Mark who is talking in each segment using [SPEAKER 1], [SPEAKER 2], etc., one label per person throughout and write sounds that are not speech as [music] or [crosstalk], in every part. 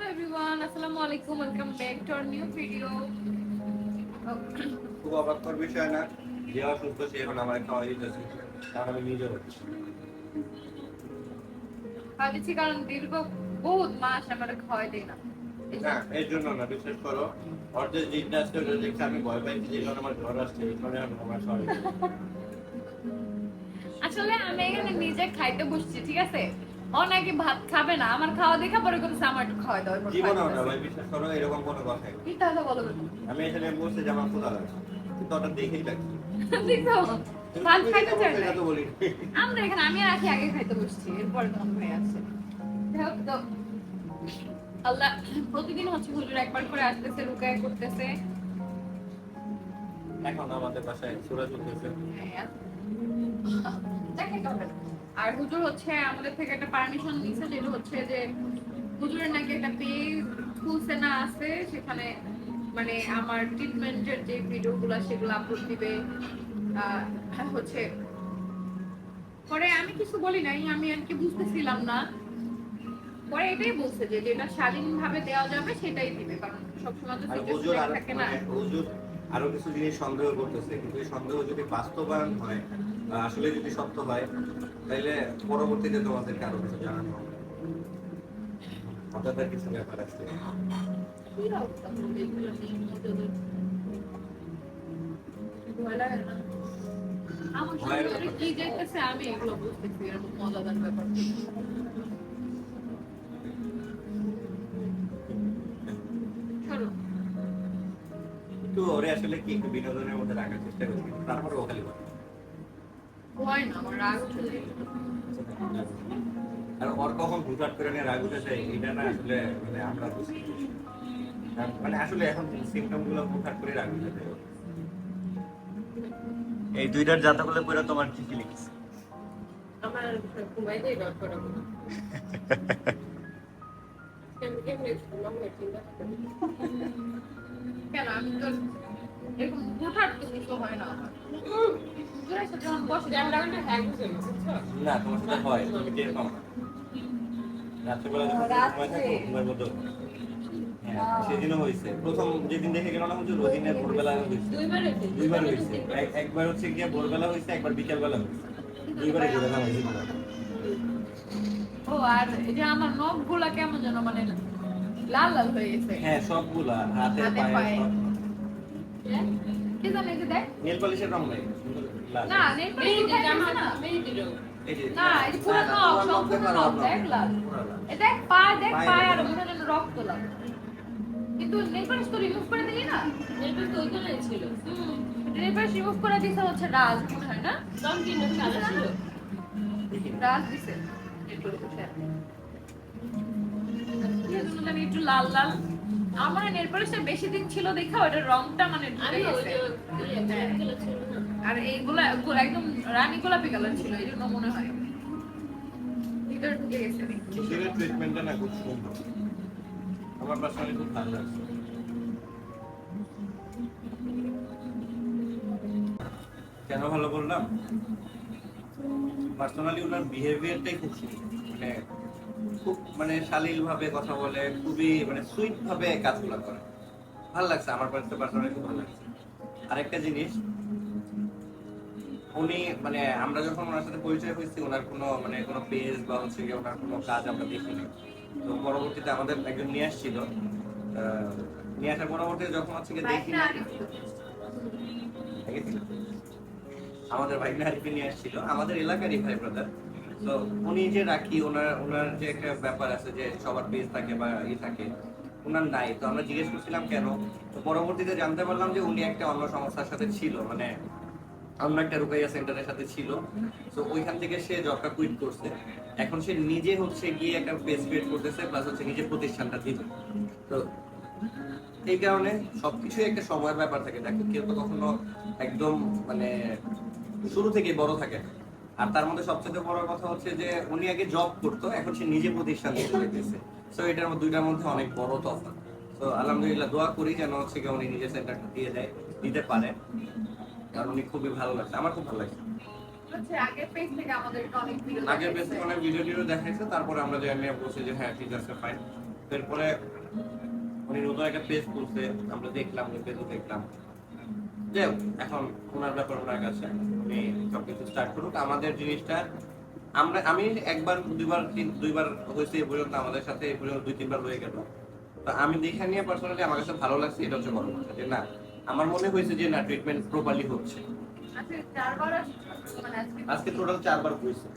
[SPEAKER 1] Hello everyone আসসালামু আলাইকুম welcome back to our new video
[SPEAKER 2] খুব অবাকর বিষয় না? যে অসুস্থ সে এখন আমার খাওয়া দিতেছে। কারণ আমি নিজে হচ্ছি।
[SPEAKER 1] কারণ দীর্ঘ বহুত মাস আমার খাওয়াই দেয় না।
[SPEAKER 2] এর জন্য না বিশেষ করো। আসছে ওটা দেখে আমি ভয় পাইছি যে কারণে আমার জ্বর আসছে এই কারণে আমার
[SPEAKER 1] আসলে আমি এখানে নিজে খাইতে বসছি ঠিক আছে? ও নাকি ভাত খাবে না আমার খাওয়া দেখা পরে করছে আমার একটু খাওয়াই দাও এরপর
[SPEAKER 2] জীবনেও
[SPEAKER 1] খাইতে
[SPEAKER 2] না
[SPEAKER 1] বসে।
[SPEAKER 2] ভাই বিশ্বাস করো এরকম কোনো কথাই
[SPEAKER 1] কি তাহলে বলো
[SPEAKER 2] আমি এখানে যে আমার ক্ষুধা লাগছে কিন্তু ওটা দেখেই লাগছে।
[SPEAKER 1] দেখো ভাত খাইতে চাই না আমরা এখানে আমি রাখি আগে খাইতে বসছি এরপরে তোমার ভাই আছে তো আল্লাহ প্রতিদিন হচ্ছে হুজুর একবার করে আসতেছে রুকায় করতেছে।
[SPEAKER 2] এখন আমাদের বাসায় সুরা চলতেছে।
[SPEAKER 1] দেখাইতে হবে না। আর হুজুর হচ্ছে আমাদের থেকে একটা পারমিশন নিছে যেটা হচ্ছে যে হুজুরের নাকি একটা পেজ খুলছে না আছে সেখানে মানে আমার ট্রিটমেন্টের যে ভিডিওগুলো সেগুলো আপলোড দিবে হচ্ছে। পরে আমি কিছু বলি নাই আমি আর কি বুঝতেছিলাম না। পরে এটাই বলছে যে যেটা স্বাধীনভাবে দেওয়া যাবে সেটাই দিবে কারণ সবসময় তো
[SPEAKER 2] আরও
[SPEAKER 1] থাকে না।
[SPEAKER 2] মানে হুজুর আরও কিছু জিনিস সন্দেহ করতেছে কিন্তু এই সন্দেহ যদি বাস্তবায়ন হয় আসলে যদি সত্য হয় তাহলে পরবর্তীতে তোমাদেরকে আরও কিছু জানানো হবে। আপনাদের কিছু ব্যাপার আছে।
[SPEAKER 1] আমি এগুলো বুঝতেছি এরকম মজাদার ব্যাপার
[SPEAKER 2] একটু ওরে আসলে কি একটু বিনোদনের মধ্যে রাখার চেষ্টা করছি তারপরে ও খালি
[SPEAKER 1] না আমার রাগ চলে
[SPEAKER 2] আর ওর কখন হুটহাট করে নিয়ে রাগ উঠেছে এটা না আসলে মানে আমরা বুঝি মানে আসলে এখন সিমটমগুলো হুটহাট করে রাগ উঠেছে এই দুইটার জাতক হলে পুরো তোমার কি ফিলিংস
[SPEAKER 3] আমার ঘুমাইতে ডট করে
[SPEAKER 1] কেন? আমি তো এরকম হুটহাট তো কিছু হয় না
[SPEAKER 3] না
[SPEAKER 2] তোমার সাথে তুমি রাত্রেবেলা ঘুমের সেদিনও হয়েছে। প্রথম যেদিন দেখে গেল না ওই ভোরবেলা হয়েছে।
[SPEAKER 3] দুইবার হয়েছে?
[SPEAKER 2] একবার হচ্ছে গিয়ে ভোরবেলা হয়েছে একবার বিকেলবেলা হয়েছে। দুইবারে ঘুরে হয়েছে
[SPEAKER 1] ও আর এই যে আমার নখগুলা কেমন যেন মানে লাল লাল হয়ে গেছে।
[SPEAKER 2] হ্যাঁ সবগুলা হাতে,
[SPEAKER 1] পায়ে।
[SPEAKER 2] পায়ে সব।
[SPEAKER 1] যে দেখ।
[SPEAKER 2] নেল পলিশের রং নাই।
[SPEAKER 1] না নেই
[SPEAKER 3] মেহেদি জামা মেহেদিরও
[SPEAKER 2] এই যে-
[SPEAKER 1] না এই পুরো নখ সম্পূর্ণ নখ
[SPEAKER 2] নখ।
[SPEAKER 1] দেখ লাল। এ দেখ পায়ে দেখ
[SPEAKER 2] পায়ে
[SPEAKER 1] পায়ে আর
[SPEAKER 2] দেখ।
[SPEAKER 1] রক্ত লাল। কিন্তু নেল পালিশ তো রিমুভ করে দিলি না?
[SPEAKER 3] এরপর তো ওইখানে ছিল।
[SPEAKER 1] নেল পালিশ রিমুভ করে দিছে হচ্ছে রাজ মনে হয় না?
[SPEAKER 3] রং কি না সাদা ছিল?
[SPEAKER 1] রাজ দিছে। নেল পালিশে কি একটু লাল লাল। আমার নেল পালিশটা বেশি দিন ছিল দেখা ওটার রংটা মানে
[SPEAKER 3] আমি ওই যে ছিল
[SPEAKER 1] আর এইগুলা একদম রানী গোলাপি কালার ছিল এই জন্য মনে হয়। ভিতরে ঢুকে গেছে
[SPEAKER 2] ট্রিটমেন্টটা না খুব সুন্দর। আমার পার্সোনালি খুব ভালো লাগছে কেন ভালো বললাম? পার্সোনালি ওনার বিহেভিয়ারটাই খুব সুন্দর। মানে খুব মানে শালীল ভাবে কথা বলে, খুবই মানে সুইট ভাবে কাজগুলো করে। ভালো লাগছে, আমার কাছে পার্সোনালি খুব ভালো লাগছে। আরেকটা জিনিস, উনি মানে আমরা যখন ওনার সাথে পরিচয় হয়েছি, ওনার কোনো মানে কোনো পেজ বা হচ্ছে গিয়ে ওনার কোনো কাজ আমরা দেখিনি। তো পরবর্তীতে আমাদের একজন নিয়ে আসছিল। নিয়ে আসার পরবর্তীতে যখন হচ্ছে গিয়ে দেখি। আমাদের ভাই নারিফে নিয়ে আসছিল। আমাদের এলাকারই ভাই ব্রাদার তো উনি যে রাখি, ওনার ওনার যে একটা ব্যাপার আছে যে সবার পেজ থাকে বা ই থাকে ওনার নাই। তো আমরা জিজ্ঞেস করছিলাম, কেন? তো পরবর্তীতে জানতে পারলাম যে উনি একটা অন্য সংস্থার সাথে ছিল মানে অন্য একটা রুকাইয়া সেন্টারের সাথে ছিল। তো ওইখান থেকে সে জবটা কুইট করছে। এখন সে নিজে হচ্ছে গিয়ে একটা পেজ ক্রিয়েট করতেছে প্লাস হচ্ছে নিজের প্রতিষ্ঠানটা দিবে তো এই কারণে সবকিছুই একটা সময়ের ব্যাপার থাকে। দেখো, কেউ তো কখনো একদম মানে শুরু থেকে বড় থাকে না। আর তার মধ্যে সবচেয়ে বড় কথা হচ্ছে যে উনি আগে জব করতো এখন সে নিজে প্রতিষ্ঠান দিতে যেতেছে তো এটার মধ্যে দুইটার মধ্যে অনেক বড় তফাৎ। তো আলহামদুলিল্লাহ দোয়া করি যেন হচ্ছে কি উনি নিজের সেন্টারটা দিয়ে দেয় দিতে পারে। কারণ উনি খুবই ভালো লাগছে। আমার খুব ভালো লাগছে।
[SPEAKER 1] আগের পেজ থেকে অনেক ভিডিও
[SPEAKER 2] টিডিও দেখাইছে। তারপরে আমরা যে নিয়ে বলছি যে হ্যাঁ ঠিক আছে ফাইন এরপরে উনি নতুন একটা পেজ খুলছে। আমরা দেখলাম পেজও দেখলাম। হোক, এখন ওনার ব্যাপার ওনার কাছে উনি সবকিছু স্টার্ট করুক। আমাদের জিনিসটা আমরা আমি একবার দুইবার তিন- দুইবার হয়েছে এই পর্যন্ত আমাদের সাথে এই পর্যন্ত দুই তিনবার হয়ে গেল। তো আমি দেখে নিয়ে পার্সোনালি আমার কাছে ভালো লাগছে এটা হচ্ছে বড় কথা যে না আমার মনে হয়েছে যে না ট্রিটমেন্ট প্রপারলি হচ্ছে।
[SPEAKER 1] আজকে আস- মানে আজকে
[SPEAKER 2] টোটাল চারবার হয়েছে।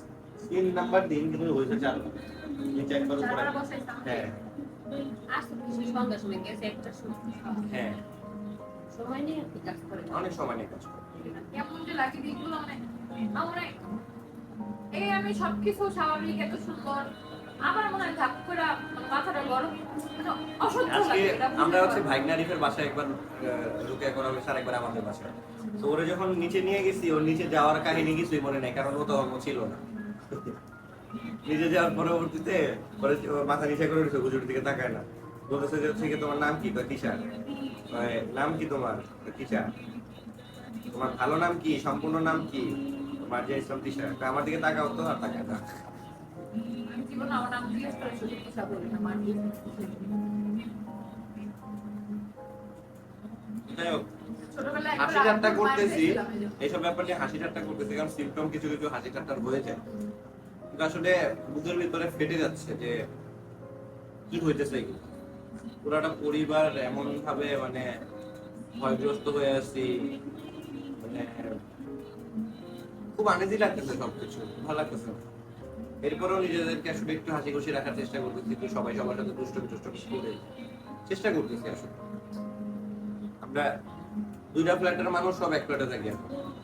[SPEAKER 2] তিন নাম্বার দিন কিন্তু হয়েছে চারবার। নিচে একবার উপরে। হ্যাঁ। হ্যাঁ।
[SPEAKER 4] সময় নেই আর কাজ করে
[SPEAKER 2] অনেক সময় নিয়ে কাজ করে।
[SPEAKER 1] কেমন যে লাগে দিনগুলো মানে। আমার এই আমি সবকিছু স্বাভাবিক এত সুন্দর। আমার মনে হয় ধাপ করে মাথাটা গরম।
[SPEAKER 2] আজকে
[SPEAKER 1] লাগে এটা বুঝতে
[SPEAKER 2] আমরা হচ্ছে। ভাইগনা রিফের বাসায় একবার রুকে করা হয়েছে আর একবার আমাদের বাসায়। তো ওরা যখন নিচে নিয়ে গেছি ওর নিচে যাওয়ার কাহিনী কিছুই মনে নাই কারণ ও তো ছিল না। নিচে যাওয়ার পরবর্তীতে পরে মাথা নিচে করে উঠেছে হুজুর দিকে তাকায় না। বলতেছে যে থেকে তোমার নাম কি? তিশা কয়, নাম কি তোমার? কয়, তোমার ভালো নাম কি? সম্পূর্ণ নাম কি? তোমার যে ইসলাম তিশা আমার দিকে তাকাও তো আর তাকায় না। হাসি ঠাট্টা করতেছি। এইসব ব্যাপার নিয়ে হাসি ঠাট্টা করতেছি কারণ সিমটম কিছু কিছু হাসি ঠাট্টার হয়ে যায়। কিন্তু আসলে বুকের ভিতরে ফেটে যাচ্ছে যে কি হইতেছে এগুলো। পুরাটা পরিবার এমন ভাবে মানে ভয়গ্রস্ত হয়ে আছি মানে খুব আনেজি লাগতেছে সবকিছু, ভালো লাগতেছে। এরপরেও নিজেদেরকে আসলে একটু হাসি খুশি রাখার চেষ্টা করতেছি একটু সবাই সবার সাথে দুষ্ট দুষ্ট করে চেষ্টা করতেছি আসলে। আমরা দুইটা ফ্ল্যাটের মানুষ, সব এক ফ্ল্যাটে থাকি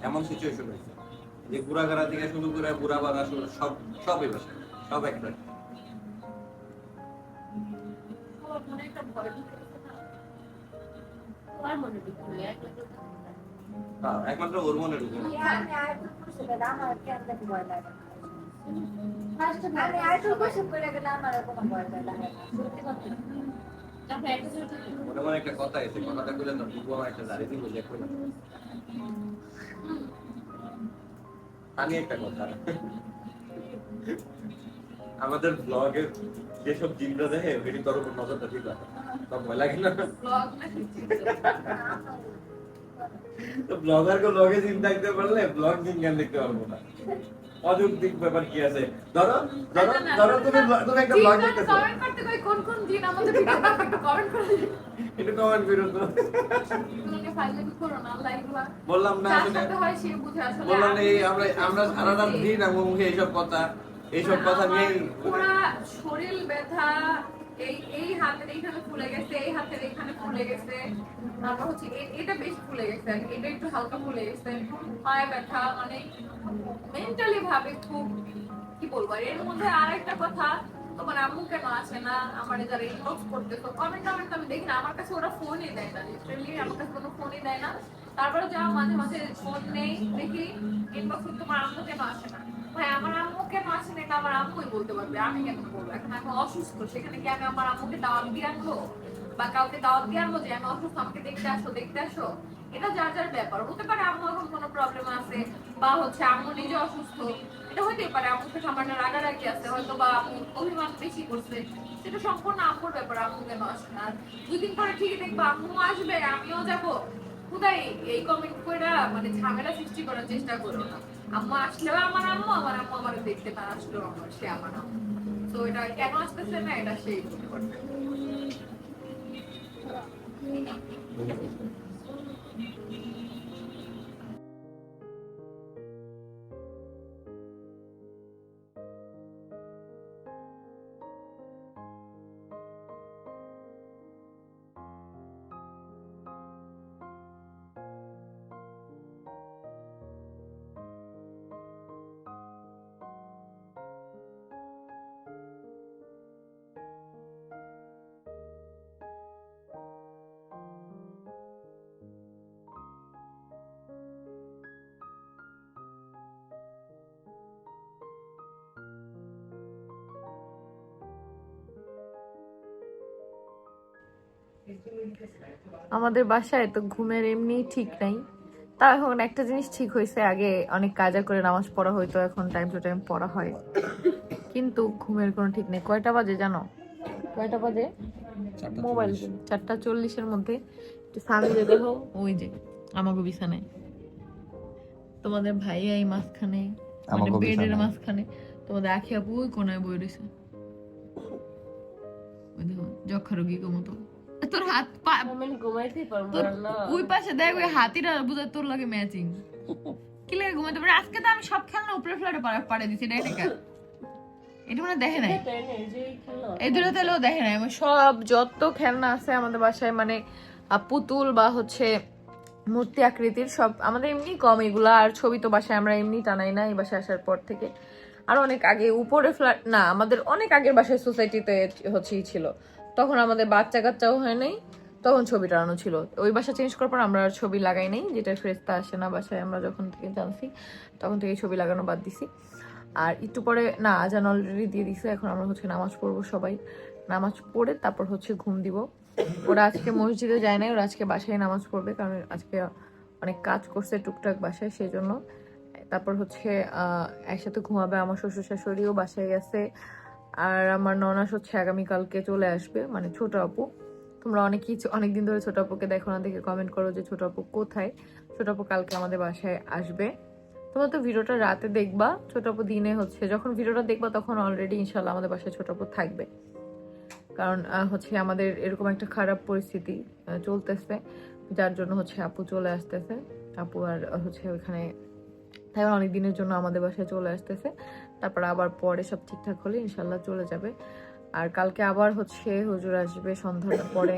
[SPEAKER 2] এমন সিচুয়েশন হয়েছে যে গুড়াগাড়া থেকে শুরু করে বুড়া বাড়া সব সব এই বাসায়, সব এক ফ্ল্যাট।
[SPEAKER 1] মনে একটা ভয়
[SPEAKER 4] আর মনে দুঃখ নেই না।
[SPEAKER 2] একমাত্র ওর মনে ঢুকে না।
[SPEAKER 3] না।
[SPEAKER 4] একটা
[SPEAKER 2] মনে মনে কথা এসে কথাটা বলে বুবু আমার একটা দাঁড়িয়ে দিব কই আমি একটা কথা। আমাদের ব্লগে যেসব জিনরা দেখে এটি তোর উপর নজরটা ঠিক আছে। তো ভয় লাগে না? তো ব্লগার কে ব্লগে জিন দেখতে পারলে ব্লগ জিন কেন দেখতে পারব না। অযৌক্তিক ব্যাপার কি আছে? ধরো ধরো
[SPEAKER 1] না,
[SPEAKER 2] ধরো তুমি তুমি একটা ব্লগ
[SPEAKER 1] আমি
[SPEAKER 2] দেখতেছো
[SPEAKER 1] comment করতে কই কোন কোন জিন? আমাদের comment করে দিন।
[SPEAKER 2] একটু কমেন্ট করো তো। বললাম না
[SPEAKER 1] যার হয় সে বুঝে আসলে
[SPEAKER 2] বললাম এই আমরা আমরা সারা রাত দিন আমার মুখে এইসব কথা এইসব কথা নিয়ে
[SPEAKER 1] শরীর ব্যথা, এই এই হাতের এইখানে ফুলে গেছে, এই হাতের এইখানে ফুলে গেছে। তারপর হচ্ছে এটা বেশ ফুলে গেছে। এটা একটু হালকা ফুলে গেছে। পায়ে ব্যথা মানে মেন্টালি ভাবে খুব, কি বলব? এর মধ্যে আরেকটা কথা, তোমার আম্মু কেন আসে না? আমার যারা ইনবক্স করতেছো কমেন্ট টমেন্ট আমি দেখি না। আমার কাছে ওরা ফোনই দেয় না লিটারালি আমার কাছে কোনো ফোনই দেয় না। তারপরে যা মাঝে মাঝে ফোন নেই, দেখি। ইনবক্স তোমার আম্মু কেন আসে না? ভাই, আমার আম্মু কেন আসে আমার আম্মুই বলতে পারবে, আমি কেন বলব? এখন আমি অসুস্থ, সেখানে কি আমি আমার আম্মুকে দাওয়াত দিয়ে আনব? বা কাউকে দাওয়াত দিয়ে আনব যে, আমি অসুস্থ, আমাকে দেখতে আসো দেখতে আসো? এটা যার যার ব্যাপার। হতে পারে আম্মু এখন কোনো প্রবলেম আছে, বা হচ্ছে আম্মু নিজে অসুস্থ। এটা হতেই পারে আম্মুকে সামান্য রাগারাগি আছে, হয়তো বা আম্মু অভিমান বেশি করছে। সেটা সম্পূর্ণ আম্মুর ব্যাপার, আম্মু কেন আসে না? দুই দিন পরে ঠিকই দেখব আম্মু আসবে, আমিও যাব। খুদাই এই কমেন্ট করে মানে ঝামেলা সৃষ্টি করার চেষ্টা করো না। আম্মা আসলেও আমার আম্মু আমার আম্মু আমার দেখতে না আসলেও আমার সে আমার আম্মু। তো এটা কেন আসতেছে না, এটা সেই বলতে
[SPEAKER 5] আমাদের বাসায় তো ঘুমের এমনি ঠিক নাই। তা এখন একটা জিনিস ঠিক হয়েছে আগে অনেক কাজা করে নামাজ পড়া হইতো এখন টাইম টু টাইম পড়া হয়। কিন্তু ঘুমের কোনো ঠিক নেই। কয়টা বাজে জানো?
[SPEAKER 1] কয়টা বাজে? মোবাইল চারটা চল্লিশের মধ্যে। একটু সামনে দেখো। ওই যে আমাকে বিছানায়। তোমাদের ভাই এই মাঝখানে মানে বেডের মাঝখানে তোমাদের আখি আপু ওই কোনায় বই রয়েছে ওই দেখো যক্ষা রোগী মতো। তোর হাত পা
[SPEAKER 3] আমি ঘুমাইতেই পারব না।
[SPEAKER 1] ওই পাশে দেখ ওই বুঝা তোর লাগে ম্যাচিং কি লাগে পারে? আজকে তো আমি সব খেলনা উপরে ফ্ল্যাটে পাড়া পাড়ে দিছি এটা এটা এটা মানে দেখে নাই?
[SPEAKER 3] এই
[SPEAKER 1] দুটো দেখে নাই। সব যত খেলনা আছে আমাদের বাসায় মানে পুতুল বা হচ্ছে মূর্তি আকৃতির সব আমাদের এমনি কম এগুলা। আর ছবি তো বাসায় আমরা এমনি টানাই না এই বাসায় আসার পর থেকে। আর অনেক আগে উপরে ফ্ল্যাট না আমাদের অনেক আগের বাসায় সোসাইটিতে হচ্ছে ই ছিল। তখন আমাদের বাচ্চা কাচ্চাও হয় নাই, তখন ছবি টানানো ছিল। ওই বাসা চেঞ্জ করার পর আমরা আর ছবি লাগাই নাই, যেটা ফ্রেস্তা আসে না বাসায়, আমরা যখন থেকে জানছি, তখন থেকে ছবি লাগানো বাদ দিছি। আর একটু পরে, না, আজান অলরেডি দিয়ে দিছে, এখন আমরা হচ্ছে নামাজ পড়ব সবাই। নামাজ পড়ে তারপর হচ্ছে ঘুম দিব। ওরা আজকে মসজিদে যায় নাই, ওরা আজকে বাসায় নামাজ পড়বে, কারণ আজকে অনেক কাজ করছে টুকটাক বাসায় সেই জন্য তারপর হচ্ছে একসাথে ঘুমাবে আমার শ্বশুর শাশুড়িও বাসায় গেছে। আর আমার ননাস হচ্ছে আগামীকালকে চলে আসবে মানে ছোট আপু। তোমরা অনেকেই অনেকদিন ধরে ছোট আপুকে দেখো না, দেখে কমেন্ট করো যে ছোট আপু কোথায়? ছোট আপু কালকে আমাদের বাসায় আসবে। তোমরা তো ভিডিওটা রাতে দেখবা, ছোট আপু দিনে হচ্ছে, যখন ভিডিওটা দেখবা তখন অলরেডি ইনশাল্লাহ আমাদের বাসায় ছোট আপু থাকবে। কারণ হচ্ছে আমাদের এরকম একটা খারাপ পরিস্থিতি চলতেছে, যার জন্য হচ্ছে আপু চলে আসতেছে। আপু আর হচ্ছে ওইখানে তাই অনেক দিনের জন্য আমাদের বাসায় চলে আসতেছে। তারপর আবার পরে সব ঠিকঠাক হলে ইনশাল্লাহ চলে যাবে। আর কালকে আবার হচ্ছে হুজুর আসবে সন্ধ্যার পরে।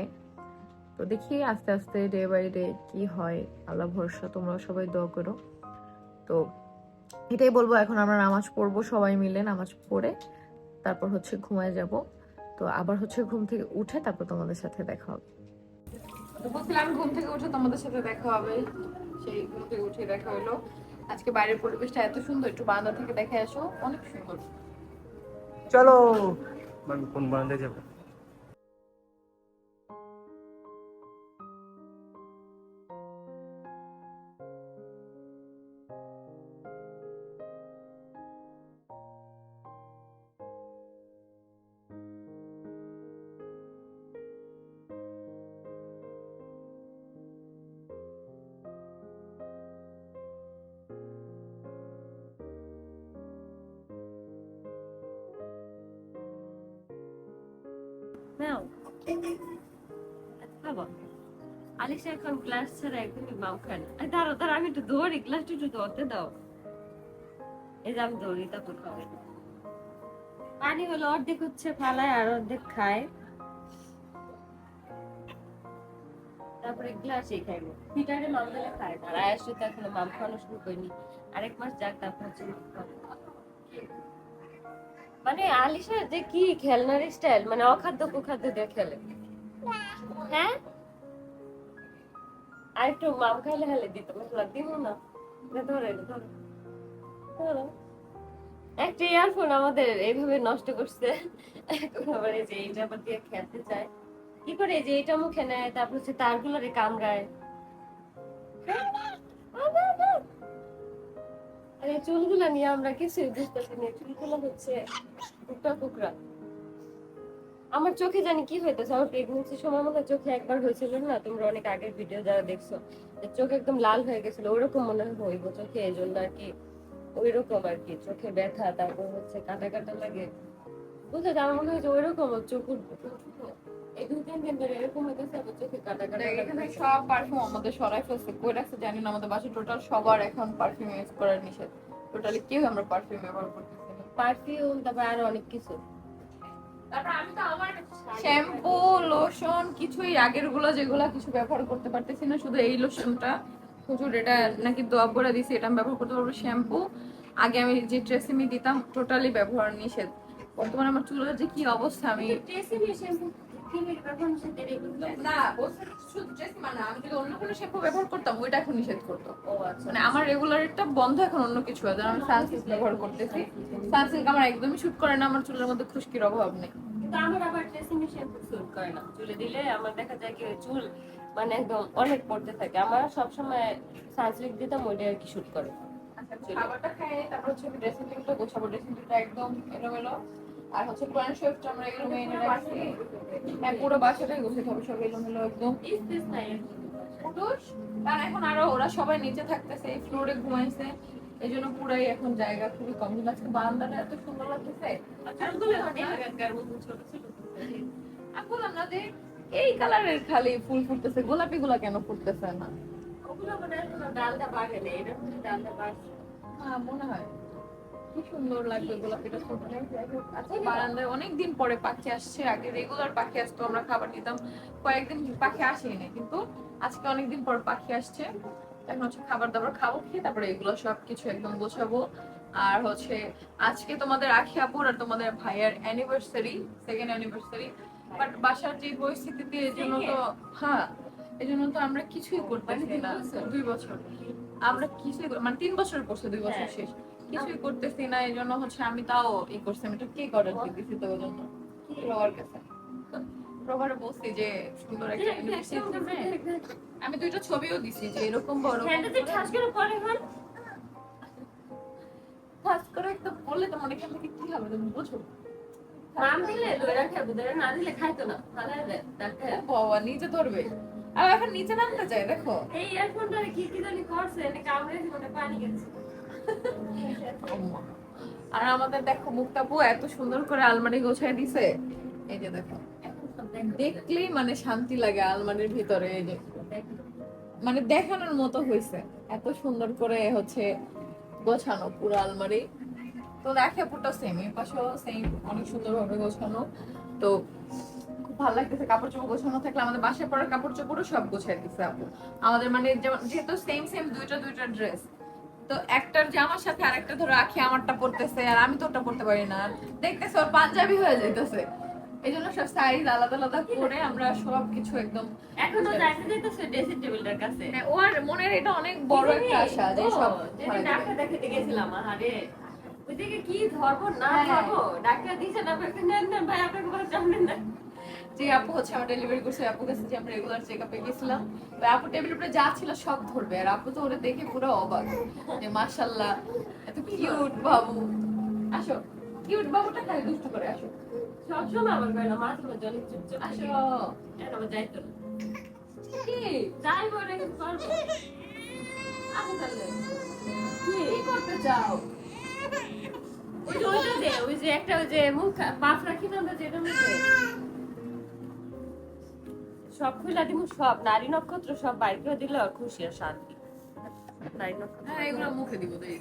[SPEAKER 1] তো দেখি আস্তে আস্তে ডে বাই ডে কি হয়। আল্লাহ ভরসা তোমরা সবাই দোয়া করো। তো এটাই বলব, এখন আমরা নামাজ পড়ব সবাই মিলে, নামাজ পড়ে তারপর হচ্ছে ঘুমায় যাব। তো আবার হচ্ছে ঘুম থেকে উঠে তারপর তোমাদের সাথে দেখা হবে। বলছিলাম, ঘুম থেকে উঠে তোমাদের সাথে দেখা হবে। সেই ঘুম থেকে উঠে দেখা হলো। আজকে বাইরের পরিবেশটা এত সুন্দর একটু বারান্দা থেকে দেখে আসো অনেক সুন্দর।
[SPEAKER 2] চলো। মানে কোন বারান্দায় যাব?
[SPEAKER 3] এখন গ্লাস ছাড়া একদমই মাম খায় না। এই দাঁড়াও দাঁড়াও, আমি একটু দৌড়ি গ্লাসটা একটু ধরতে দাও। এই যে আমি দৌড়ি, তারপর খাবে। পানি হলো অর্ধেক হচ্ছে ফালায় আর অর্ধেক খায়। তারপরে গ্লাসে খাইবো। পিটারে মাম দিলে খায় আর আয়াসে তো এখনও মাম খাওয়ানো শুরু করিনি। আরেক মাস যাক, তারপর হচ্ছে মানে আলিশার যে কি খেলনার স্টাইল মানে অখাদ্য কুখাদ্য দিয়ে খেলে। হ্যাঁ? আর একটু মাম খাইলে দিত মশলা দিব না ধরে ধরো। একটা ইয়ারফোন আমাদের এইভাবে নষ্ট করছে এখন আবার এই যে এইটা আবার দিয়ে খেলতে চায় কি করে যে এইটা মুখে নেয় তারপর হচ্ছে তারগুলোরে কামড়ায় আর এই চুলগুলো নিয়ে আমরা কিছুই বুঝতেছি না চুলগুলো হচ্ছে টুকরা টুকরা আমার চোখে জানি কি হইতেছে? আমার প্রেগনেন্সির সময় মতো চোখে একবার হয়েছিল না তোমরা অনেক আগের ভিডিও যারা দেখছ চোখ একদম লাল হয়ে গেছিল ওইরকম মনে হইব চোখে এই জন্য আর কি ওইরকম আর কি চোখে ব্যথা তারপর হচ্ছে কাটা কাটা লাগে। বুঝতে আমার মনে হয়েছে ওইরকম চোখ এই দুই তিন দিন ধরে এরকম হইতেছে আমার চোখে কাটা কাটা
[SPEAKER 6] এখানে সব পারফিউম আমাদের সরাই ফেলছে কই রাখছে জানি না আমাদের বাসায় টোটাল সবার এখন পারফিউম ইউজ করার নিষেধ। টোটালি কেউ আমরা পারফিউম ব্যবহার করতেছি
[SPEAKER 3] পারফিউম তারপর আরও অনেক কিছু।
[SPEAKER 6] শ্যাম্পু লোশন কিছুই আগেরগুলো যেগুলো কিছু ব্যবহার করতে পারতেছি না শুধু এই লোশনটা। প্রচুর এটা নাকি দোয়াবরা দিছি এটা আমি ব্যবহার করতে পারব শ্যাম্পু। আগে আমি যে ট্রেসিমি দিতাম টোটালি ব্যবহার নিষেধ। বর্তমানে আমার চুলের যে কি অবস্থা আমি
[SPEAKER 3] ট্রেসিমি শ্যাম্পু ক্রিমের ব্যবহার সাথে রেগুলার
[SPEAKER 6] না বলছে শুধু ট্রেসিমি না আমি যদি অন্য কোনো শ্যাম্পু ব্যবহার করতাম ওইটা এখন নিষেধ করতো।
[SPEAKER 3] আচ্ছা।
[SPEAKER 6] মানে আমার রেগুলারটা বন্ধ এখন অন্য কিছু আছে আমি সানসিল্ক ব্যবহার করতেছি। সানসিল্ক আমার একদমই শুট করে না আমার চুলের মধ্যে খুশকির অভাব নেই।
[SPEAKER 3] কিন্তু আমার আবার শ্যাম্পু করে না। চুলে দিলে আমার দেখা যায় কি চুল মানে একদম অনেক পড়তে থাকে। আমার সবসময় সানসিল্ক দিতাম ওইটা আর কি শুট করে।
[SPEAKER 6] আচ্ছা, খাবারটা খাই তারপর হচ্ছে ড্রেসিং টেবিলটা গোছাবো। ড্রেসিং টেবিলটা একদম এলোমেলো।
[SPEAKER 1] আর হচ্ছে কোরআন শরীফটা আমরা এনে রাখছি। হ্যাঁ পুরো বাসাটাই গোছাতে হবে সব এলোমেলো একদম। পুরুষ? কারণ এখন আরও ওরা সবাই নিচে থাকতেছে এই ফ্লোরে ঘুমাইছে। এই জন্য পুরাই এখন জায়গা খুবই কম। কিন্তু আজকে বারান্দাটা এত সুন্দর লাগতেছে। আমি বললাম না যে এই কালারের খালি ফুল ফুটতেছে গোলাপি গুলা কেন ফুটতেছে না?
[SPEAKER 3] ওগুলো মনে হয় ডালটা বাড়ে এটা ডালটা বাড়ছে
[SPEAKER 1] হ্যাঁ মনে হয়। কি সুন্দর লাগবে গোলাপিটা ফুটলে আচ্ছা বারান্দায় অনেকদিন পরে পাখি আসছে আগে রেগুলার পাখি আসতো আমরা খাবার দিতাম। কয়েকদিন পাখি আসেনি কিন্তু আজকে অনেকদিন পর পাখি আসছে। এখন হচ্ছে খাবার দাবার খাব খেয়ে তারপরে এগুলো সব কিছু একদম গোছাবো। আর হচ্ছে আজকে তোমাদের আখি আপুর আর তোমাদের ভাইয়ের অ্যানিভার্সারি সেকেন্ড অ্যানিভার্সারি বাট বাসার যে পরিস্থিতিতে এই জন্য তো হ্যাঁ এই জন্য তো আমরা কিছুই করতেছি না দুই বছর। আমরা কিছুই মানে তিন বছর পড়ছে দুই বছর শেষ। কিছুই করতেছি না এই জন্য হচ্ছে আমি তাও ই করছি আমি একটা কেক অর্ডার দিয়ে দিছি তোর জন্য কাছে। প্রভারে বলছি যে সুন্দর একটা আমি দুইটা ছবিও দিছি যে এরকম বড়
[SPEAKER 3] ঠাস করে পরে
[SPEAKER 1] একদম বললে তোমার এখান থেকে কি হবে তুমি বুঝো।
[SPEAKER 3] মাম দিলে দইরা খাবে দইরা না দিলে খাইতো না
[SPEAKER 1] ও বাবা নিচে ধরবে। আর এখন নিচে নামতে চাই দেখো।
[SPEAKER 3] এই ইয়ারফোনটারে কি কি জানি করছে এনে কামড়ে দিতে পানি গেছে [laughs]
[SPEAKER 1] আর আমাদের দেখো মুক্তাপু এত সুন্দর করে আলমারি গোছায় দিছে। এই যে দেখো। দেখলেই মানে শান্তি লাগে আলমারির ভিতরে এই যে। মানে দেখানোর মতো হয়েছে এত সুন্দর করে হচ্ছে গোছানো পুরো আলমারি। তো দেখে পুরোটা সেম এর পাশেও সেম অনেক সুন্দর ভাবে গোছানো। তো খুব ভালো লাগতেছে কাপড় চোপড় গোছানো থাকলে আমাদের বাসায় পরার কাপড় চোপড়ও সব গোছাই দিচ্ছে আপু। আমাদের মানে যেমন যেহেতু সেম সেম দুইটা দুইটা ড্রেস তো একটার জামার সাথে আরেকটা ধরো আখি আমারটা পরতেছে আর আমি তো ওটা পরতে পারি না। দেখতেছে ওর পাঞ্জাবি হয়ে যাইতেছে। এই জন্য সব সাইজ আলাদা আলাদা করে আমরা সব কিছু একদম
[SPEAKER 3] এখনও যাইতে যাইতেছে ড্রেসিং টেবিলটার কাছে।
[SPEAKER 1] হ্যাঁ, ও আর মনের এটা অনেক বড় একটা আশা যে সব
[SPEAKER 3] ডাক্তার দেখাতে গেছিলাম আরে ওইদিকে কি ধরবো না
[SPEAKER 1] হ্যাঁ।
[SPEAKER 3] ধরবো ডাক্তার দিছে না ভাই আপনাকে বলে সামনেন না।
[SPEAKER 1] যে আপু হচ্ছে আমার ডেলিভারি করছে আপু কাছে যে আমরা রেগুলার চেক আপে গেছিলাম। তো আপু টেবিলের উপরে যা ছিল সব ধরবে। আর আপু তো ওরে দেখে পুরো অবাক যে মাশাল্লাহ এত কিউট বাবু। আসো। কিউট বাবুটা খালি দুষ্টু করে আসো।
[SPEAKER 3] সবসময় আমার কয় না অনেক
[SPEAKER 1] আসো।
[SPEAKER 3] কেন আমার না।
[SPEAKER 1] কি?
[SPEAKER 3] যাই বলে কিন্তু পারব
[SPEAKER 1] আসো তাহলে
[SPEAKER 3] কি?
[SPEAKER 1] কি করতে চাও?
[SPEAKER 3] ওই যে ওইটা দে ওই যে একটা ওই যে মুখ পাফ রাখি না আমরা যেটা মধ্যে সব খুলে দিব সব নারী নক্ষত্র সব বাইর করে দিলে আর খুশি আর শান্তি। নারী নক্ষত্র।
[SPEAKER 1] হ্যাঁ এগুলো মুখে দিব দেই।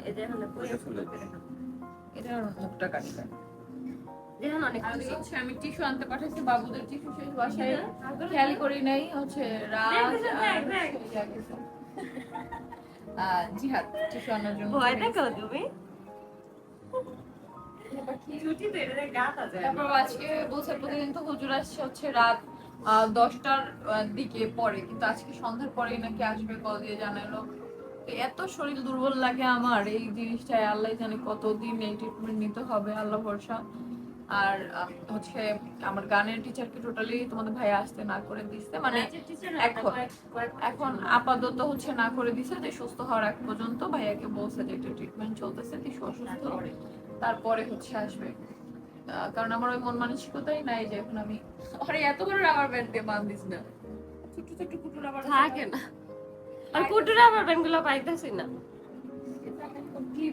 [SPEAKER 3] এই যে এখানে।
[SPEAKER 1] এটা মুখটা কাটবে আমি টিস্যু আনতে পাঠাইছি বাবুদের টিস্যু শেষ বাসায় খেয়াল করি নাই হচ্ছে রাজ জিহাদ টিস্যু আনার জন্য
[SPEAKER 3] ভয় দেখাও তুমি?
[SPEAKER 1] তারপর আজকে বলছে প্রতিদিন তো হুজুর আসছে হচ্ছে রাত দশটার দিকে পরে কিন্তু আজকে সন্ধ্যার পরেই নাকি আসবে কল দিয়ে জানালো। এত শরীর দুর্বল লাগে আমার এই জিনিসটায় আল্লাহ জানে কতদিন এই ট্রিটমেন্ট নিতে হবে আল্লাহ ভরসা। আর হচ্ছে আমার গানের টিচারকে টোটালি তোমাদের ভাই আসতে না করে দিচ্ছে মানে এখন এখন আপাতত হচ্ছে না করে দিছে যে সুস্থ হওয়ার এক পর্যন্ত ভাইয়াকে বলছে যে একটা ট্রিটমেন্ট চলতেছে তুই অসুস্থ তারপরে হচ্ছে আসবে। কারণ আমার ওই মন মানসিকতাই নাই যে এখন আমি আরে এত বড় রাবার ব্যান্ড দিয়ে বান দিস না। ছোট ছোট কুটু রাবার
[SPEAKER 3] থাকে না। আর কুটুরা আবার ব্যানগুলো পাইতেছি না।
[SPEAKER 1] কি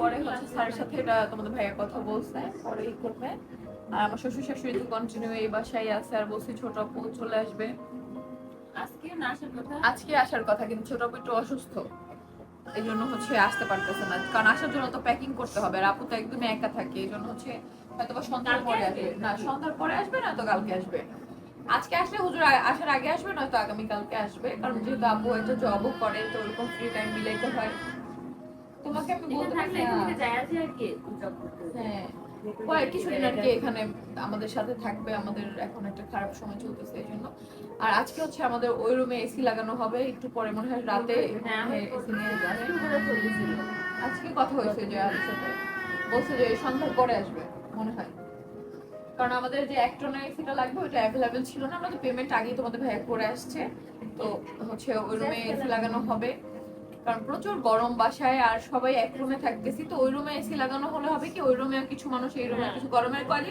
[SPEAKER 1] পরে হচ্ছে স্যারের সাথে এটা তোমাদের ভাইয়া কথা বলছে পরে ই করবে। আর আমার শ্বশুর শাশুড়ি তো কন্টিনিউ এই বাসায় আছে আর বলছি ছোট আপু চলে আসবে।
[SPEAKER 3] আজকে না আসার কথা?
[SPEAKER 1] আজকে আসার কথা কিন্তু ছোট আপু একটু অসুস্থ। এই জন্য হচ্ছে আসতে পারতেছে না। কারণ আসার জন্য তো প্যাকিং করতে হবে আর আপু তো একদমই একা থাকে এই জন্য হচ্ছে হয়তো বা সন্ধ্যার পরে
[SPEAKER 3] আসবে?
[SPEAKER 1] না সন্ধ্যার পরে আসবে না তো কালকে আসবে। আজকে আসলে হুজুর আসার আগে আসবে নয়তো আগামী কালকে আসবে। কারণ যেহেতু আপু একটা জবও করে তো ওরকম ফ্রি টাইম মিলাইতে হয়। তোমাকে আমি বলতে পারি। হ্যাঁ। কয়েক কিছুদিন আর কি এখানে আমাদের সাথে থাকবে আমাদের এখন একটা খারাপ সময় চলতেছে এই জন্য। আর আজকে হচ্ছে আমাদের ওই রুমে এসি লাগানো হবে একটু পরে মনে হয় রাতে এসি নিয়ে যাবে। আজকে কথা হয়েছে যে সাথে বলছে যে সন্ধ্যার পরে আসবে মনে হয়। কারণ আমাদের যে একটনের এসিটা লাগবে ওটা অ্যাভেলেবেল ছিল না। আমরা তো পেমেন্ট আগেই তোমাদের ভাইয়া করে আসছে। তো হচ্ছে ওই রুমে এসি লাগানো হবে। কারণ প্রচুর গরম বাসায় আর সবাই এক রুমে থাকতেছি। তো ওই রুমে এসি লাগানো হলে হবে কি ওই রুমে কিছু মানুষ এই রুমে কিছু গরমের কয়েল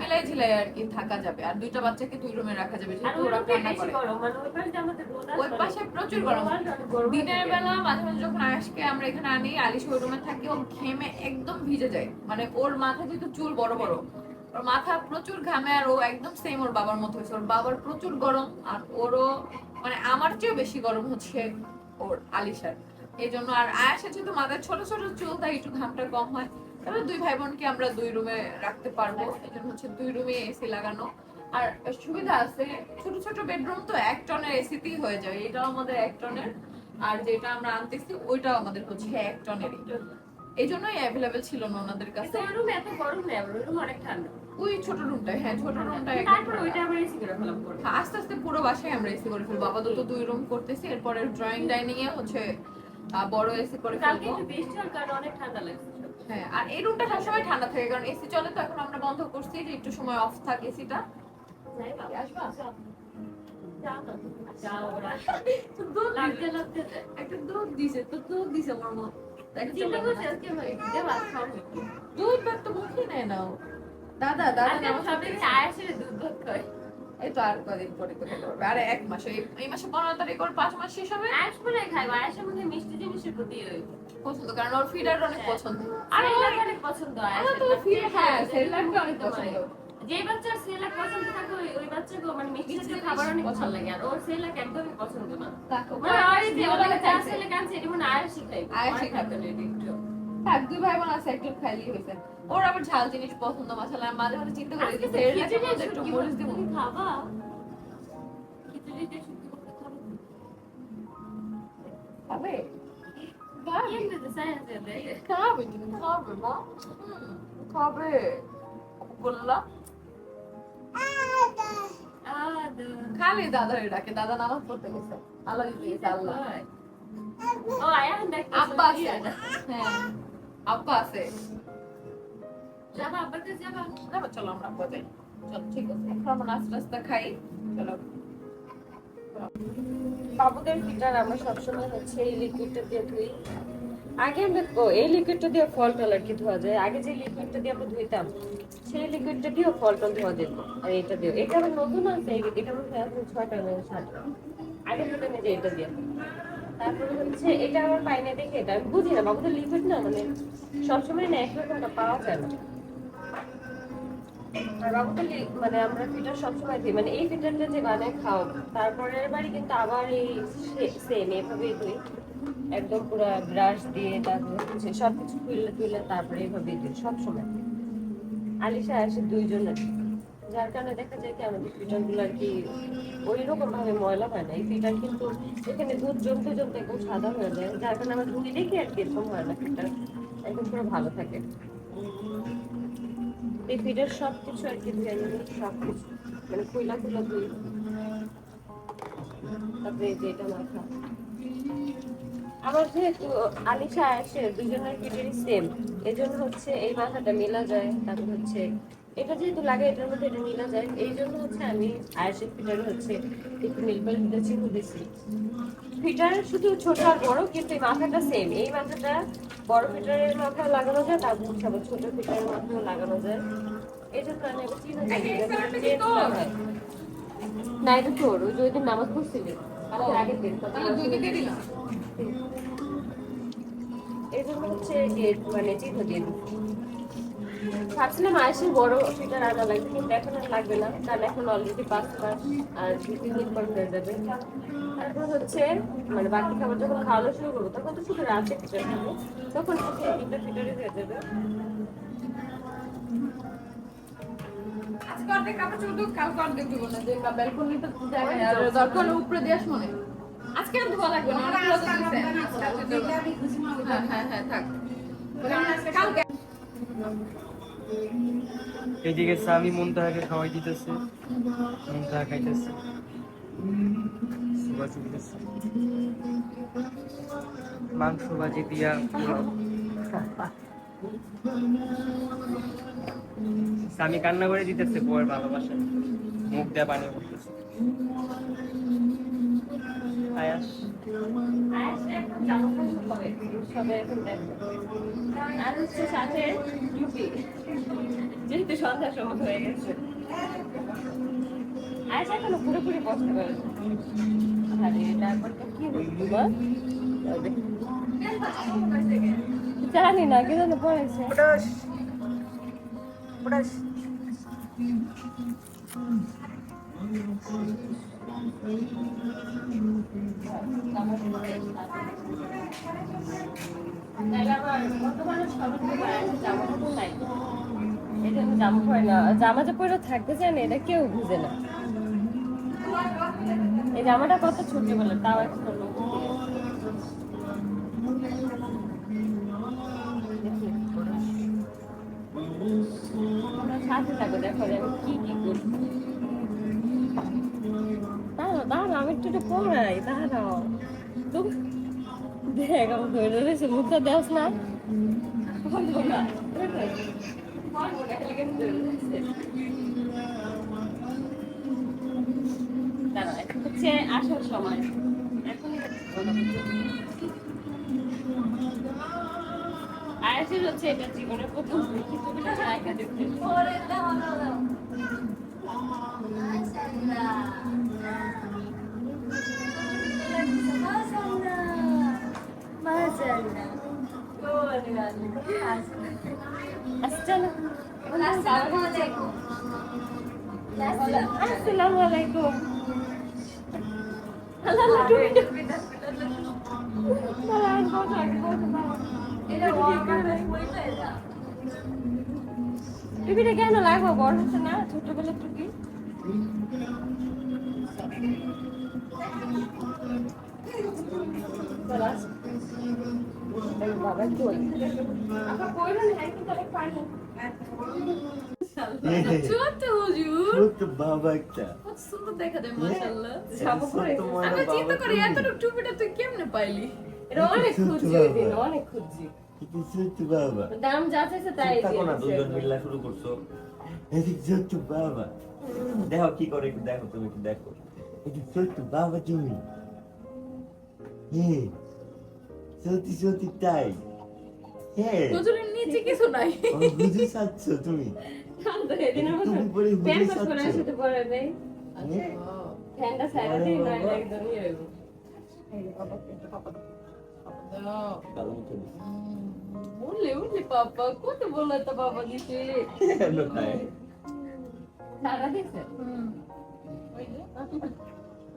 [SPEAKER 1] মিলাই ঝিলাই আর কি থাকা যাবে। আর দুইটা বাচ্চাকে দুই রুমে রাখা যাবে যেহেতু ওরা ঠান্ডা করে।
[SPEAKER 3] মানে ওই পাশে।
[SPEAKER 1] প্রচুর গরম। দিনের বেলা মাঝে মাঝে যখন আমরা এখানে আনি আলিশ ওই রুমে থাকি ও ঘেমে একদম ভিজে যায়। মানে ওর মাথা যেহেতু চুল বড় বড়। ওর মাথা প্রচুর ঘামে আর ও একদম সেম ওর বাবার মতো হয়েছে। ওর বাবার প্রচুর গরম আর ওরও মানে আমার চেয়েও বেশি গরম হচ্ছে ওর আলিশার। এই জন্য আর যেহেতু ছোট ছোট চুল, তাই একটু ঘামটা কম হয়। তবে দুই ভাই বোনকে আমরা দুই রুমে রাখতে পারব। এই জন্য হচ্ছে দুই রুমে এসি লাগানো। আর সুবিধা আছে, ছোট ছোট বেডরুম তো এক টনের এসিতেই হয়ে যাবে এটাও আমাদের এক টনের। আর যেটা আমরা আনতেছি, ওইটাও আমাদের হচ্ছে এক টনেরই। এই জন্যই অ্যাভেলেবেল ছিল না ওনাদের কাছে।
[SPEAKER 3] রুমে এত গরম নেই রুম অনেক ঠান্ডা।
[SPEAKER 1] ওই ছোট রুমটা হ্যাঁ ছোট রুমটা
[SPEAKER 3] তারপরে ওইটা আমরা এসি করে ফেলাম
[SPEAKER 1] হ্যাঁ, আস্তে আস্তে পুরো বাসায় আমরা এসি করে ফেলব। আপাতত দুই রুম করতেছি এরপরে ড্রয়িং ডাইনিং এ হচ্ছে বড় এসি করে
[SPEAKER 3] কালকে একটু বৃষ্টি হওয়ার কারণে অনেক ঠান্ডা লাগছে
[SPEAKER 1] হ্যাঁ আর এই রুমটা সবসময় ঠান্ডা থাকে কারণ এসি চলে তো এখন আমরা বন্ধ করছি যে একটু সময় অফ থাকে এসিটা আসবা?
[SPEAKER 3] না। লাগতে যায়।
[SPEAKER 1] একটা দুধ দিছে তো দুধ দিছে আমার মা। দুধ ভাত তো মুখে নেয় নাও দাদা দাদা এই তো আর কদিন পরে করে করবে আরে এক মাস এই মাসে পনেরো তারিখ ওর পাঁচ মাস শেষ হবে
[SPEAKER 3] আয়াস বলে খাইবো, আয়াসের মধ্যে মিষ্টি জিনিসের প্রতি
[SPEAKER 1] পছন্দ কারণ ওর ফিডার অনেক
[SPEAKER 3] হ্যাঁ।
[SPEAKER 1] পছন্দ
[SPEAKER 3] আর সেরেলাক অনেক পছন্দ
[SPEAKER 1] আমার তো। ফিড হ্যাঁ
[SPEAKER 3] হ্যাঁ,
[SPEAKER 1] অনেক পছন্দ
[SPEAKER 3] যে বাচ্চার সেরেলাক পছন্দ থাকে ওই- ওই বাচ্চাকে মানে মিষ্টি জাতীয় খাবার অনেক ভালো লাগে আর ওর সেরেলাক একদমই পছন্দ না মানে এই যে
[SPEAKER 1] ওরা
[SPEAKER 3] ওরা চা আনছে, এটা মনে আয়াসই খাইবে।
[SPEAKER 1] আয়াসই খাবে।
[SPEAKER 3] একটু।
[SPEAKER 1] থাক দুই ভাই বোন আছে হয়েছে ওর আবার ঝাল জিনিস পছন্দ মশলা মাঝে মাঝে চিন্তা করি যে একটু মরিচ দিব
[SPEAKER 3] খাবা?
[SPEAKER 1] মা খালি দাদারে ডাকে দাদা নামাজ পড়তে গেছে। আল্লাহ আল্লাহ।
[SPEAKER 3] ও
[SPEAKER 1] আব্বা হ্যাঁ। আব্বা আছে।
[SPEAKER 3] যাবা
[SPEAKER 1] চলো আমরা আব্বা যাই। চলো, ঠিক আছে। এখন আমরা খাই চলো।
[SPEAKER 3] বাবুদের ফিল্টার আমরা সবসময় হচ্ছে এই লিকুইডটা দিয়ে ধুই। আগে আমরা এই লিকুইডটা দিয়ে ফল টল আর কি ধোয়া যায়। আগে যে লিকুইডটা দিয়ে আমরা ধুইতাম, সেই লিকুইডটা দিয়েও ফল টল ধোয়া যেত। আর এটা দিয়ে এটা আবার নতুন আছে এটা মনে ছয়টা না সাতটা। আগে ধুতাম যে দিয়ে। তারপরে হচ্ছে এটা দেখে এটা আমি বুঝি না না মানে সবসময় না পাওয়া যায় না। মানে আমরা দিই মানে এই যে বানায় তারপরের বাড়ি কিন্তু আবার এই এভাবেই একদম পুরো ব্রাশ দিয়ে তারপরে হচ্ছে তুললে তুললে তারপরে এইভাবেই দিই, সবসময়। আলিশা আসে দুইজনের। যার কারণে দেখা যায় কি আমাদের ফিটার আর কি ওই রকম ভাবে ময়লা হয় না। এই ফিটার কিন্তু এখানে দুধ জমতে জমতে একদম সাদা হয়ে যায়, যার কারণে আমার ধুই দেখি আর কি এরকম হয় না। ফিটার একদম পুরো ভালো থাকে। এই ফিডের সব কিছু আর কি ধুয়ে নিই সব কিছু মানে খুইলা খুইলা ধুই তারপরে যে এটা মাথা আমার যেহেতু আলিশা আসে, দুজনের ফিডেরই সেম এই জন্য হচ্ছে এই মাথাটা মেলা যায়, তারপর হচ্ছে এটা যেহেতু লাগে এটার মধ্যে এটা মিলা যায়। এই জন্য হচ্ছে আমি আয়েসের ফিটারে হচ্ছে একটু নীলপাল দিতে দিছি ফিটার শুধু ছোট আর বড় কিন্তু এই মাথাটা সেম এই মাথাটা বড় ফিটারের মাথা লাগানো যায় তারপর হচ্ছে আবার ছোট ফিটারের মাথাও লাগানো যায়। এই জন্য আমি দিই, যাতে না এটা তোর ওই যে ওই দিন নামাজ পড়ছিলি। আগের দিন এই জন্য হচ্ছে মানে চিহ্ন দিয়ে ভাবছিলাম আয়েসের বড় ফিটার আনা লাগবে কিন্তু এখন আর লাগবে না কারণ এখন অলরেডি পাঁচ মাস আর দু তিন দিন পর হয়ে যাবে তারপর হচ্ছে মানে বাকি খাবার যখন খাওয়ানো শুরু করব তখন তো শুধু রাতে ফিটার খাব তখন এই তিনটা হয়ে যাবে
[SPEAKER 1] আজকে অর্ধেক কাপড় চোপড় কালকে অর্ধেক দেবো না, যে ব্যালকনিতে জায়গা নেই, আর দরকার উপরে দিয়ে আসব না। আজকে আর ধোয়া লাগবে না, অনেক রোদ উঠেছে। আজকে দেবো। হ্যাঁ, হ্যাঁ, হ্যাঁ, থাক। কালকে
[SPEAKER 7] এইদিকে স্বামী মুনতাহাকে খাওয়াই দিতেছে, মুনতাহা খাইতেছে মাংস ভাজি দিয়া স্বামী কান্না করে দিতেছে বউয়ের ভালোবাসা। মুখ দেয়া পানি পড়তেছে। আয়াস।
[SPEAKER 3] আর সাথে। যেহেতু সন্ধ্যার সময় হয়ে গেছে এখনও পুরোপুরি বসতে পারে না। আরে তারপরটা কি তোমার? জানি না, কে জানো পড়েছে জামা যে পরে থাকতে চায় না এটা কেউ বুঝে না এই জামাটা কত ছোট বলে তাও একটা লোক সাথে থাকো দেখো। আমি কি কি করি আমি একটু একটু পড়াই দাঁড়াও তুমি দেখ আমার ধরে রয়েছে মুখটা দেওয়াস না হচ্ছে আসার সময় এখন আয়াসের হচ্ছে এটা জীবনের প্রথম তুমি জায়গা দেখতে আসসালামু আলাইকুম আল্লাহ আল্লাহ দাঁড়াও। টুপিটা কেন লাগবো বড় হচ্ছে না ছোটবেলার টুপি চল, আসো। হ্যাঁ, কিন্তু অনেক পানি।
[SPEAKER 1] ছোট হুজুর
[SPEAKER 8] ছোট্ট বাবা একটা
[SPEAKER 1] কত সুন্দর দেখা যায় মাশাআল্লাহ
[SPEAKER 3] জামা পরে
[SPEAKER 1] আমি চিন্তা করি এতটুকু টুপিটা তুই কেমনে পাইলি?
[SPEAKER 3] এটা অনেক
[SPEAKER 8] ছোট
[SPEAKER 3] খুঁজছি
[SPEAKER 8] বাবা।
[SPEAKER 3] ওই দিন, অনেক খুঁজছি
[SPEAKER 8] কিন্তু বাবা।
[SPEAKER 3] দাম যা চাইছে তাই দিয়ে
[SPEAKER 2] না দুজন মিল্লা শুরু করছ।
[SPEAKER 8] এদিক ছোট্ট বাবা।
[SPEAKER 2] দেখো কি করে একটু দেখো তুমি একটু দেখো।
[SPEAKER 8] এদিক বাবা তুমি। হ্যাঁ। সত্যি সত্যি তাই। হ্যাঁ।
[SPEAKER 1] হুজুরের নিচে কিছু নাই।
[SPEAKER 8] তুমি
[SPEAKER 3] হয়ে
[SPEAKER 8] তুমি পরে
[SPEAKER 3] পারে
[SPEAKER 8] হ্যাঁ?
[SPEAKER 3] ফ্যানটা একদমই হইব।
[SPEAKER 1] উঠলে উঠলে পাপা কত বলল তো বাবা দিছে।
[SPEAKER 3] সারা দিছে?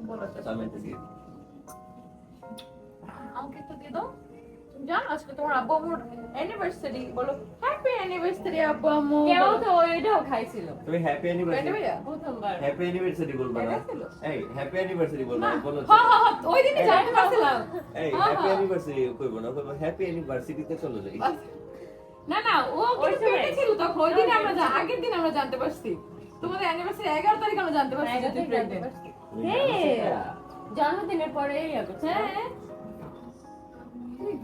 [SPEAKER 1] বলো তো।
[SPEAKER 2] সামনেতে দিয়ে।
[SPEAKER 1] আমাকে তো দিয়ে দাও। তুমি জানো আজকে তোমার আব্বু আম্মুর অ্যানিভার্সারি বলো হ্যাপি অ্যানিভার্সারি আব্বু আম্মু
[SPEAKER 3] কেউ তো ওইটাও খাইছিল।
[SPEAKER 2] তুমি হ্যাপি অ্যানিভার্সারি
[SPEAKER 1] ভাইয়া
[SPEAKER 3] প্রথমবার
[SPEAKER 2] হ্যাপি অ্যানিভার্সারি বলবা না? এই হ্যাপি অ্যানিভার্সারি বলবা না বলো
[SPEAKER 1] হ্যাঁ হ্যাঁ হ্যাঁ ওই দিনই জানতে পারছিলাম।
[SPEAKER 2] এই
[SPEAKER 1] হ্যাঁ,
[SPEAKER 2] হ্যাপি
[SPEAKER 1] হ্যাঁ।
[SPEAKER 2] অ্যানিভার্সারি কইবো না কইবো হ্যাপি অ্যানিভার্সারিতে চলে যাই।
[SPEAKER 1] না না ও
[SPEAKER 3] ওই
[SPEAKER 1] কিন্তু। পেটে ছিল তখন ওই দিন আমরা জা- আগের দিন আমরা জানতে পারছি। তোমাদের অ্যানিভার্সারি এগারো তারিখ আমরা জানতে পারছি যে তুই প্রেগনেন্ট
[SPEAKER 3] হ্যাঁ জন্মদিনের পরে ইয়া করছে।
[SPEAKER 1] হ্যাঁ।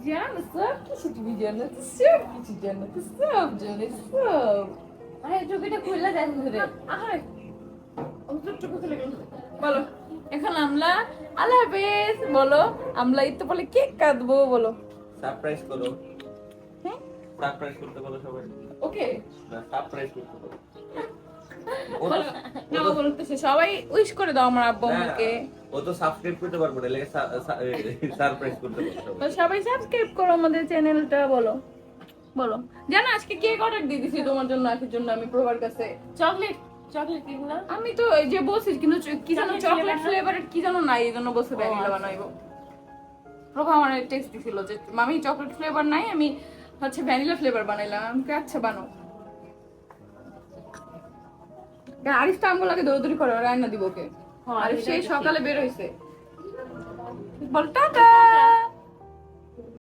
[SPEAKER 1] জানো সব কিছু তুমি জানো তো সব কিছু জানো তো সব জানো সব
[SPEAKER 3] আরে টুপিটা খুললে দেন ধরে
[SPEAKER 1] আহারে অন্তরটুকু চলে গেল বলো এখন আমরা আল্লাহ হাফেজ। বলো আমরা ঈদ তো বলে কেক কাটবো বলো।
[SPEAKER 2] সারপ্রাইজ করো।
[SPEAKER 1] হ্যাঁ?
[SPEAKER 2] সারপ্রাইজ করতে বলো সবাই।
[SPEAKER 1] ওকে
[SPEAKER 2] সারপ্রাইজ করতে বলো।
[SPEAKER 1] না বলতেছে সবাই উইশ করে দাও আমার আব্বু
[SPEAKER 2] না,
[SPEAKER 1] আম্মুকে।
[SPEAKER 2] ও তো সাবস্ক্রাইব করতে পারব না সারপ্রাইজ করতে পারব
[SPEAKER 1] সবাই। সাবস্ক্রাইব করো আমাদের চ্যানেলটা বলো। বলো। জানো আজকে কেক অর্ডার দিয়ে দিছি তোমার জন্য আখির জন্য আমি প্রভার কাছে।
[SPEAKER 3] চকলেট চকলেট কেক না?
[SPEAKER 1] আমি তো এই যে বলছি কিন্তু কি জানো চকলেট? ফ্লেভারের কি জানো নাই এই জন্য বসে ভ্যানিলা
[SPEAKER 3] আচ্ছা।
[SPEAKER 1] বানাইবো। প্রভা আমার টেস্ট দিছিল যে মামি চকলেট ফ্লেভার নাই আমি হচ্ছে ভ্যানিলা ফ্লেভার বানাইলাম। আমি আচ্ছা বানো আরিফ তো আমগুলো লাগে দৌড়দৌড়ি করে রান্না দিব ওকে।
[SPEAKER 3] হ্যাঁ,
[SPEAKER 1] আরিফ সেই সকালে বের হয়েছে। বল টাটা!